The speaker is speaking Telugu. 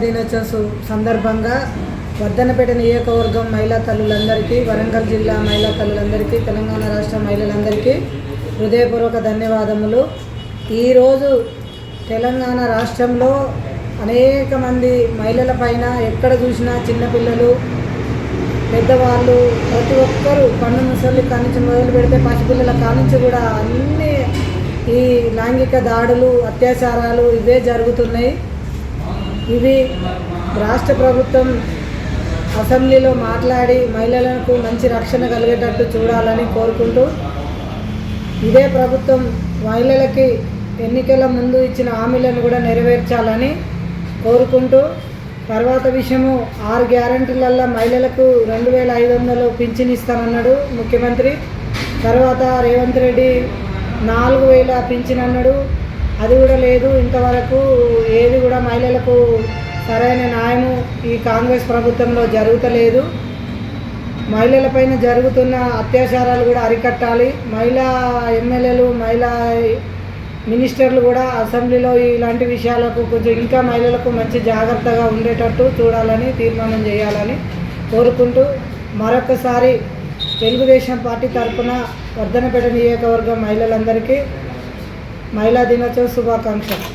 దినోత్సవం సందర్భంగా వర్ధనపేట నియోజకవర్గం మహిళా తల్లులందరికీ వరంగల్ జిల్లా మహిళా తల్లులందరికీ తెలంగాణ రాష్ట్ర మహిళలందరికీ హృదయపూర్వక ధన్యవాదములు. ఈరోజు తెలంగాణ రాష్ట్రంలో అనేక మంది మహిళల పైన ఎక్కడ చూసినా చిన్నపిల్లలు పెద్దవాళ్ళు ప్రతి ఒక్కరూ పన్ను ముసలి కానించి మొదలు పెడితే పసిపిల్లల కానించి కూడా అన్ని ఈ లైంగిక దాడులు అత్యాచారాలు ఇవే జరుగుతున్నాయి. ఇవి రాష్ట్ర ప్రభుత్వం అసెంబ్లీలో మాట్లాడి మహిళలకు మంచి రక్షణ కలిగేటట్టు చూడాలని కోరుకుంటూ ఇదే ప్రభుత్వం మహిళలకి ఎన్నికల ముందు ఇచ్చిన హామీలను కూడా నెరవేర్చాలని కోరుకుంటూ తర్వాత విషయము ఆరు గ్యారంటీలల్లో మహిళలకు రెండు వేల ఐదు వందలు పింఛన్ ఇస్తానన్నాడు ముఖ్యమంత్రి. తర్వాత రేవంత్ రెడ్డి నాలుగు వేల పింఛన్ అన్నాడు. అది కూడా లేదు. ఇంతవరకు కూడా మహిళలకు సరైన న్యాయము ఈ కాంగ్రెస్ ప్రభుత్వంలో జరుగుతలేదు. మహిళలపైన జరుగుతున్న అత్యాచారాలు కూడా అరికట్టాలి. మహిళా ఎమ్మెల్యేలు మహిళా మినిస్టర్లు కూడా అసెంబ్లీలో ఇలాంటి విషయాలకు కొంచెం ఇంకా మహిళలకు మంచి జాగ్రత్తగా ఉండేటట్టు చూడాలని తీర్మానం చేయాలని కోరుకుంటూ మరొకసారి తెలుగుదేశం పార్టీ తరఫున వర్ధనపేట నియోజకవర్గం మహిళలందరికీ మహిళా దినోత్సవ శుభాకాంక్షలు.